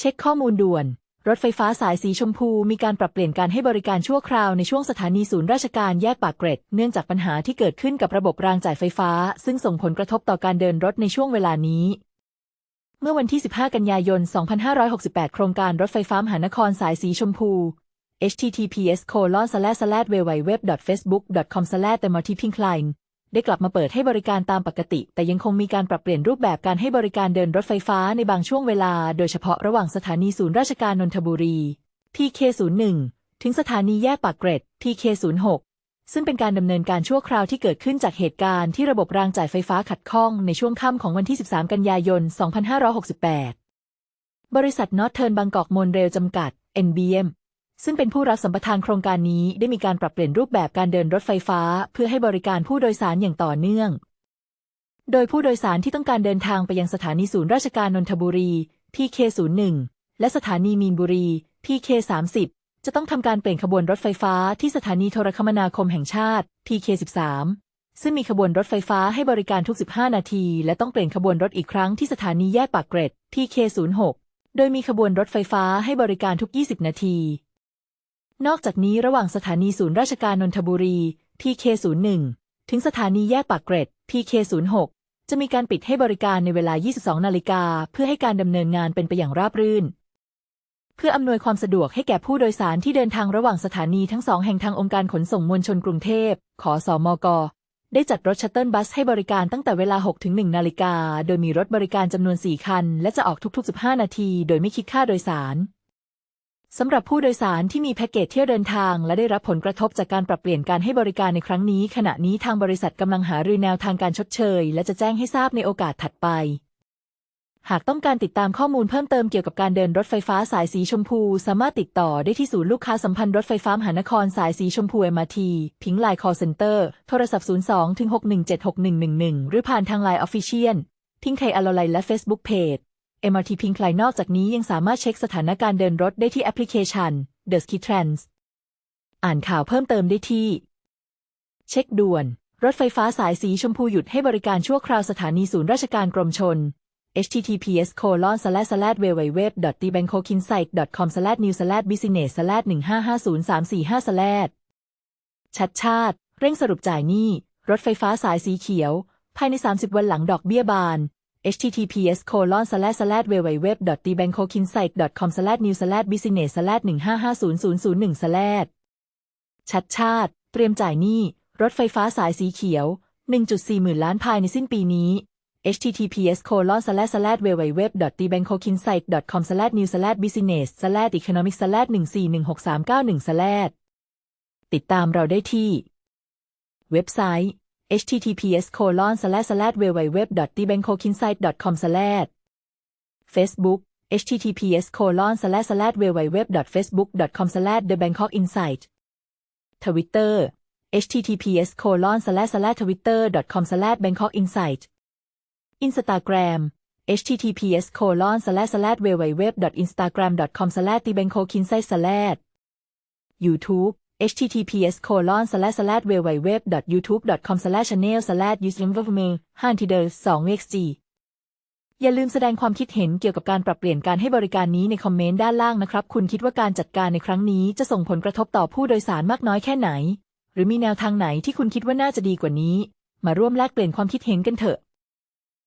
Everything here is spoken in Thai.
เช็คข้อมูลด่วน รถไฟฟ้าสายสีชมพูมีการปรับเปลี่ยนการให้บริการชั่วคราวในช่วงสถานีศูนย์ราชการแยกปากเกร็ด เนื่องจากปัญหาที่เกิดขึ้นกับระบบรางจ่ายไฟฟ้า ซึ่งส่งผลกระทบต่อการเดินรถในช่วงเวลานี้ เมื่อวันที่ 15 กันยายน 2568 โครงการรถไฟฟ้ามหานครสายสีชมพู https colon slash slash www facebook com slash the multiple line ได้กลับมาเปิดให้บริการตามปกติ แต่ยังคงมีการปรับเปลี่ยนรูปแบบการให้บริการเดินรถไฟฟ้าในบางช่วงเวลา โดยเฉพาะระหว่างสถานีศูนย์ราชการนนทบุรี TK01 ถึงสถานีแยกปากเกร็ด TK06 ซึ่งเป็นการดำเนินการชั่วคราวที่เกิดขึ้นจากเหตุการณ์ที่ระบบรางจ่ายไฟฟ้าขัดข้องในช่วงค่ำของวันที่ 13 กันยายน 2568 บริษัทนอตเทิร์นบางกอกมนเรลจำกัด NBM ซึ่งเป็นผู้รับสัมปทานโครงการนี้ได้มีการปรับเปลี่ยนรูปแบบการเดินรถไฟฟ้า เพื่อให้บริการผู้โดยสารอย่างต่อเนื่อง โดยผู้โดยสารที่ต้องการเดินทางไปยังสถานีศูนย์ราชการนนทบุรี PK01 และสถานีมีนบุรี PK30 จะต้องทำการเปลี่ยนขบวนรถไฟฟ้าที่สถานีโทรคมนาคมแห่งชาติ PK13 ซึ่งมีขบวนรถไฟฟ้าให้บริการทุก 15 นาที และต้องเปลี่ยนขบวนรถอีกครั้งที่สถานีแยกปากเกร็ด PK06 โดยมีขบวนรถไฟฟ้าให้บริการทุก 20 นาที นอกจากนี้ระหว่างสถานีศูนย์ราชการนนทบุรี PK01 ถึงสถานีแยกปากเกร็ด PK06 จะมีการปิดให้บริการในเวลา 22 นาฬิกา เพื่อให้การดำเนินงานเป็นไปอย่างราบรื่น เพื่ออำนวยความสะดวกให้แก่ผู้โดยสารที่เดินทางระหว่างสถานีทั้งสองแห่งทางองค์การขนส่งมวลชนกรุงเทพ ขอสอมกได้จัดรถชัตเติลบัสให้บริการตั้งแต่เวลา 6-1 นาฬิกา โดยมีรถบริการจำนวน 4 คัน และจะออกทุกๆ 15 นาที โดยไม่คิดค่าโดยสาร สำหรับผู้โดยสารที่มีแพ็กเกจเที่ยวเดินทาง และได้รับผลกระทบจากการปรับเปลี่ยนการให้บริการในครั้งนี้ ขณะนี้ทางบริษัทกำลังหารือแนวทางการชดเชย และจะแจ้งให้ทราบในโอกาสถัดไป หากต้องการติดตามข้อมูลเพิ่มเติมเกี่ยวกับการเดินรถไฟฟ้าสายสีชมพู สามารถติดต่อได้ที่ศูนย์ลูกค้าสัมพันธ์รถไฟฟ้ามหานครสายสีชมพู MRT พิงไลน์คอร์เซ็นเตอร์โทรศัพท์ 02-6176111 หรือผ่านทางไลน์ออฟฟิเชียลพิงไทยอโลไลและ Facebook Page MRT พิ งไลน์นอกจากนี้ยังสามารถเช็คสถานการณ์เดินรถได้ที่แอปพลิเคชัน The Ski Trends อ่านข่าวเพิ่มเติมได้ที่ เช็คด่วน รถไฟฟ้าสายสีชมพูหยุดให้บริการชั่วคราวสถานีศูนย์ราชการกรมชน https colon slash slash www t b a n k o k i n s i g h t com slash new slash business slash 1550345 slash ชัดชาติ เร่งสรุปจ่ายหนี้ รถไฟฟ้าสายสีเขียว ภายใน 30 วันหลังดอกเบี้ยบาน https colon slash slash www t b a n k o k i n s i g h t com slash new slash business slash 1550001 slash ชัดชาติ เตรียมจ่ายหนี้ รถไฟฟ้าสายสีเขียว 1.4 หมื่นล้านภายในสิ้นปีนี้ https colon slash slash www t b a n k o k i n s i g h t com slash new slash business slash economic slash 1416391 slash ติดตามเราได้ที่ เว็บไซต์ https colon slash slash www t b a n k o k i n s i g h t com slash Facebook https colon slash slash www facebook com slash the bangkok insight Twitter https colon slash slash twitter com slash bangkok insight Instagram https colon slash slash www instagram com slash the bangkok insight slash YouTube https colon slash slash www youtube com slash channel slash uslim v m h a n t i d e r 2 xg อย่าลืมแสดงความคิดเห็นเกี่ยวกับการปรับเปลี่ยนการให้บริการนี้ในคอมเมนต์ด้านล่างนะครับ คุณคิดว่าการจัดการในครั้งนี้จะส่งผลกระทบต่อผู้โดยสารมากน้อยแค่ไหน หรือมีแนวทางไหนที่คุณคิดว่าน่าจะดีกว่านี้ มาร่วมแลกเปลี่ยนความคิดเห็นกันเถอะ